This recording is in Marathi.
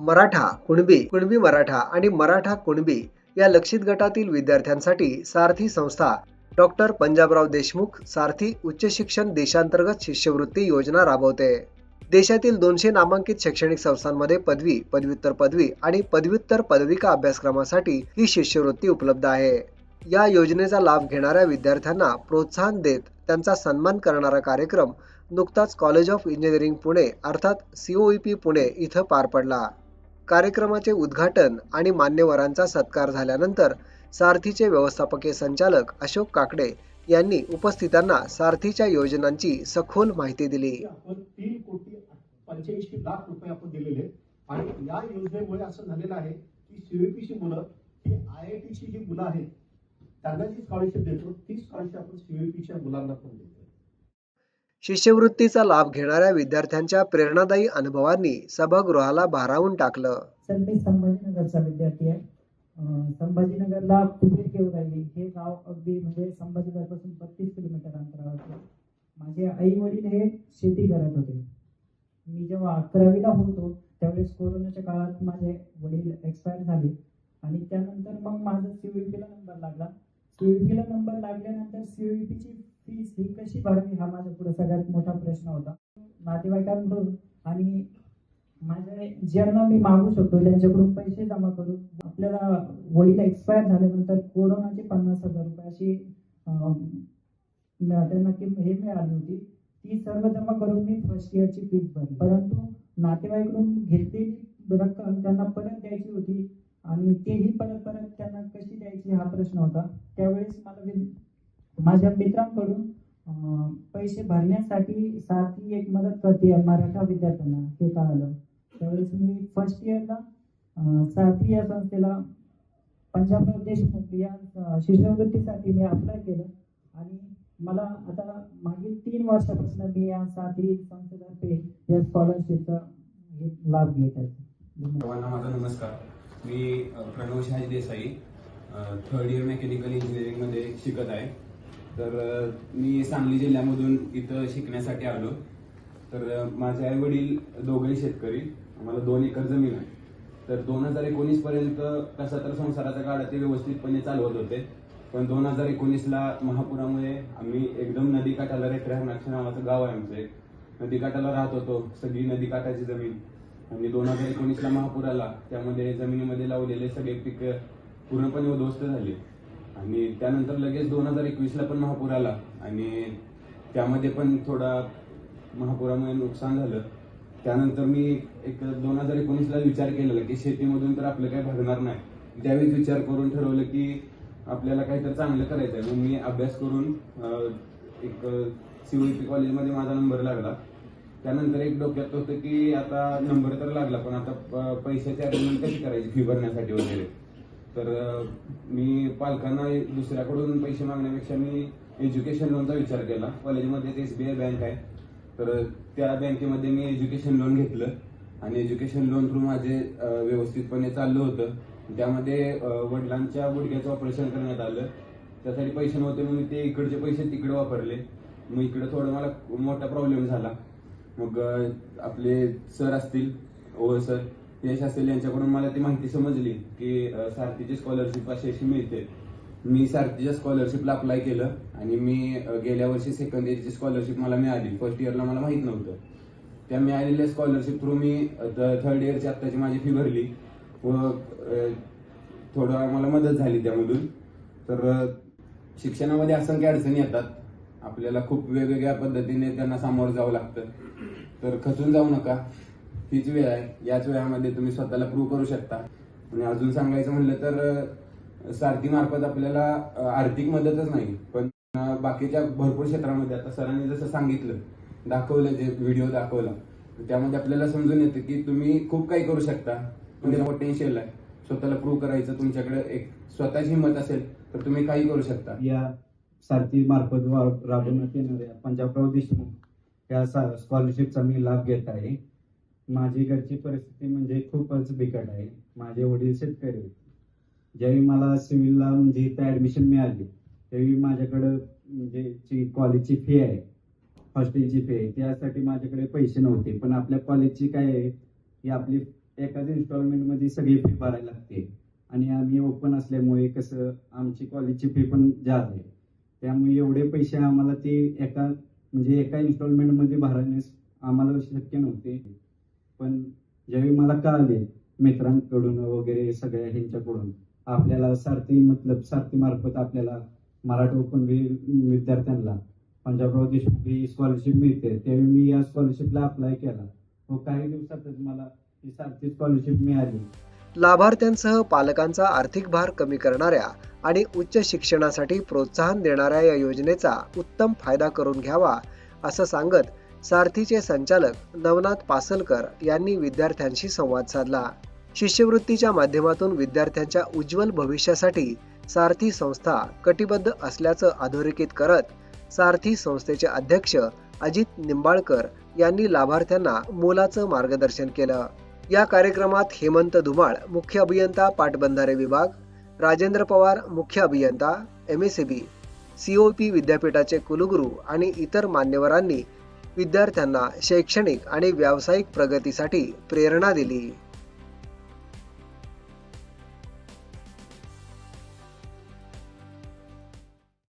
मराठा कुणबी कुणबी मराठा आणि मराठा कुणबी या लक्षित गटातील विद्यार्थ्यांसाठी सारथी संस्था डॉक्टर पंजाबराव देशमुख सारथी उच्च शिक्षण देशांतर्गत शिष्यवृत्ती योजना राबवते. देशातील दोनशे नामांकित शैक्षणिक संस्थांमध्ये पदवी पदव्युत्तर पदवी आणि पदव्युत्तर पदविका अभ्यासक्रमासाठी ही शिष्यवृत्ती उपलब्ध आहे. या योजनेचा लाभ घेणाऱ्या विद्यार्थ्यांना प्रोत्साहन देत त्यांचा सन्मान करणारा कार्यक्रम नुकताच कॉलेज ऑफ इंजिनिअरिंग पुणे अर्थात सीओईपी पुणे इथं पार पडला. कार्यक्रमाचे उद्घाटन आणि मान्यवरांचा सत्कार झाल्यानंतर सारथीचे व्यवस्थापकीय संचालक अशोक काकडे यांनी उपस्थितांना सारथीच्या योजनांची सखोल माहिती दिली. तीन कोटी पंच्याऐंशी लाख रुपये आपण दिलेले आणि या योजनेमुळे असं झालेलं आहे की सीओपीची मुलं ही आय आय टीची जी मुलं आहेत त्यांना जी स्कॉलरशिप देतो ती स्कॉलरशिप आपण सीओपीच्या मुलांना पण देतो शिष्यवृत्तीचा लाभ घेणाऱ्या विद्यार्थ्यांच्या प्रेरणादायी अनुभवांनी सभागृहाला भारावून टाकलं. सर संभाजीनगरचा विद्यार्थी आहे. संभाजीनगरला संभाजीनगरला कुबेर केवराई हे गाव अगदी म्हणजे संभाजीनगरपासून बत्तीस किलोमीटर अंतरावर माझे आई वडील हे शेती करत होते. मी जेव्हा अकरावीला होतो त्यावेळेस कोरोनाच्या काळात माझे वडील एक्सपायर झाले. आणि त्यानंतर मग माझा सीओईपीला नंबर लागला. सीओईपीला नंबर लागल्यानंतर सीओईपीची फीस ही कशी भरावी हा माझ्या पुढे सगळ्यात मोठा प्रश्न होता. नातेवाईकांकडून आणि माझ्या ज्यांना मी मागू शकतो त्यांच्याकडून पैसे जमा करून आपल्याला वडील एक्सपायर झाल्यानंतर कोरोनाचे पन्नास हजार रुपये अशी त्यांना हे मिळाली होती. ती सर्व जमा करून मी फर्स्ट इयरची फीस भरली. परंतु नातेवाईकडून घेतलेली रक्कम त्यांना परत द्यायची होती आणि तेही परत परत त्यांना कशी द्यायची हा प्रश्न होता. त्यावेळेस मला माझ्या मित्रांकडून पैसे भरण्यासाठी सारथी एक मदत करते मराठा विद्यार्थ्यांना हे कळालं. त्यावेळेस मी फर्स्ट इयरला सारथी या संस्थेला पंजाब देशमुख या शिष्यवृत्तीसाठी मी अप्लाय केलं. आणि मला आता मागील तीन वर्षापासून मी या साथी संस्थेतर्फे या स्कॉलरशिपचा हे लाभ घेत आहे. सर्वांना माझा नमस्कार. मी Pranav Shahaji Desai third year mechanical इंजिनिअरिंगमध्ये शिकत आहे. तर मी सांगली जिल्ह्यामधून इथं शिकण्यासाठी आलो. तर माझे आई वडील दोघेही शेतकरी. आम्हाला दोन एकर जमीन आहे. तर दोन हजार एकोणीस पर्यंत कसा तर संसाराचा काळ ते व्यवस्थितपणे चालवत होते. पण दोन हजार एकोणीसला महापुरामुळे आम्ही एकदम नदीकाठाला रेखरानाक्ष नावाचं गाव आहे आमचं एक. नदीकाठाला राहत होतो. सगळी नदीकाठाची जमीन. आणि दोन हजार एकोणीसला महापूर आला त्यामध्ये जमिनीमध्ये लावलेले सगळे पिकं पूर्णपणे उद्ध्वस्त झाले. आणि त्यानंतर लगेच दोन हजार एकवीसला पण महापूर आला आणि त्यामध्ये पण थोडा महापुरामुळे नुकसान झालं. त्यानंतर मी एक दोन हजार एकोणीसला विचार केलेला की शेतीमधून तर आपलं काही भागणार नाही. त्यावेळीच विचार करून ठरवलं की आपल्याला काहीतरी चांगलं करायचं आहे. मग मी अभ्यास करून एक सीओईपी कॉलेजमध्ये माझा नंबर लागला. त्यानंतर एक डोक्यात होतं की आता नंबर तर लागला पण आता प- पैशाची अरेंजमेंट कशी करायची फी भरण्यासाठी वगैरे. तर मी पालकांना दुसऱ्याकडून पैसे मागण्यापेक्षा मी एज्युकेशन लोनचा विचार केला. कॉलेजमध्येच एस बी आय बँक आहे. तर त्या बँकेमध्ये मी एज्युकेशन लोन घेतलं आणि एज्युकेशन लोन थ्रू माझे व्यवस्थितपणे चाललं होतं. त्यामध्ये वडिलांच्या गुडघ्याचं ऑपरेशन करण्यात आलं. त्यासाठी पैसे नव्हते मग मी ते इकडचे पैसे तिकडे वापरले. मग इकडे थोडं मला मोठा प्रॉब्लेम झाला. मग आपले सर असतील ओ सर यश असतील यांच्याकडून मला ती माहिती समजली की सारथीची स्कॉलरशिप अशी अशी मिळते. मी सारथीच्या स्कॉलरशिपला अप्लाय केलं आणि मी गेल्या वर्षी सेकंड इयरची स्कॉलरशिप मला मिळाली. फर्स्ट इयरला मला माहीत नव्हतं. त्या मिळालेल्या स्कॉलरशिप थ्रू मी थर्ड इयरची आत्ताची माझी फी भरली व थोडं मला मदत झाली त्यामधून. तर शिक्षणामध्ये असंख्य अडचणी येतात. आपल्याला खूप वेगवेगळ्या पद्धतीने त्यांना सामोरं जावं लागतं. तर खचून जाऊ नका. हीच वेळ आहे. याच वेळामध्ये तुम्ही स्वतःला प्रूव्ह करू शकता. आणि अजून सांगायचं म्हणलं तर सारथी मार्फत आपल्याला आर्थिक मदतच नाही. पण बाकीच्या भरपूर क्षेत्रामध्ये आता सरांनी जसं सांगितलं दाखवलं जे व्हिडिओ दाखवला त्यामध्ये आपल्याला समजून येतं की तुम्ही खूप काही करू शकता. म्हणजे पोटेन्शियल आहे. स्वतःला प्रूव्ह करायचं तुमच्याकडे एक स्वतःची हिंमत असेल तर तुम्ही काही करू शकता. या सारथी मार्फत राबवण्यात येणाऱ्या पंजाबराव देशमुख या स्कॉलरशिपचा मी लाभ घेत आहे. माझी घरची परिस्थिती म्हणजे खूपच बिकट आहे. माझे वडील शेतकरी ज्यावेळी मला सिव्हिलला म्हणजे इथं ऍडमिशन मिळाली त्यावेळी माझ्याकडं म्हणजे जी कॉलेजची फी आहे हॉस्टेलची फी आहे त्यासाठी माझ्याकडे पैसे नव्हते. पण आपल्या कॉलेजची काय आहे की आपली एकाच इन्स्टॉलमेंटमध्ये सगळी फी भरायला लागते. आणि आम्ही ओपन असल्यामुळे कसं आमची कॉलेजची फी पण जास्त आहे. त्यामुळे एवढे पैसे आम्हाला ते एका म्हणजे एका इन्स्टॉलमेंटमध्ये भरण्यास आम्हाला शक्य नव्हते. पण ज्यावेळी मला कळाले मित्रांकडून वगैरे सगळ्या ह्यांच्याकडून आपल्याला सारथी मतलब सारथी मार्फत आपल्याला मराठी ओपन विद्यार्थ्यांना पंजाबराव देशमुख ही स्कॉलरशिप मिळते त्यावेळी मी या स्कॉलरशिपला अप्लाय केला. व काही दिवसातच मला ही सारथी स्कॉलरशिप मिळाली. लाभार्थ्यांसह पालकांचा आर्थिक भार कमी करणाऱ्या आणि उच्च शिक्षणासाठी प्रोत्साहन देणाऱ्या या योजनेचा उत्तम फायदा करून घ्यावा असं सांगत सारथीचे संचालक नवनाथ पासलकर यांनी विद्यार्थ्यांशी संवाद साधला. शिष्यवृत्तीच्या माध्यमातून विद्यार्थ्यांच्या उज्ज्वल भविष्यासाठी सारथी संस्था कटिबद्ध असल्याचं अधोरेखित करत सारथी संस्थेचे अध्यक्ष अजित निंबाळकर यांनी लाभार्थ्यांना मोलाचं मार्गदर्शन केलं. या कार्यक्रमात हेमंत धुमाळ मुख्य अभियंता पाटबंधारे विभाग राजेंद्र पवार मुख्य अभियंता M S C B COP विद्यापीठाचे कुलगुरू आणि इतर मान्यवरांनी विद्यार्थ्यांना शैक्षणिक आणि व्यावसायिक प्रगतीसाठी प्रेरणा दिली.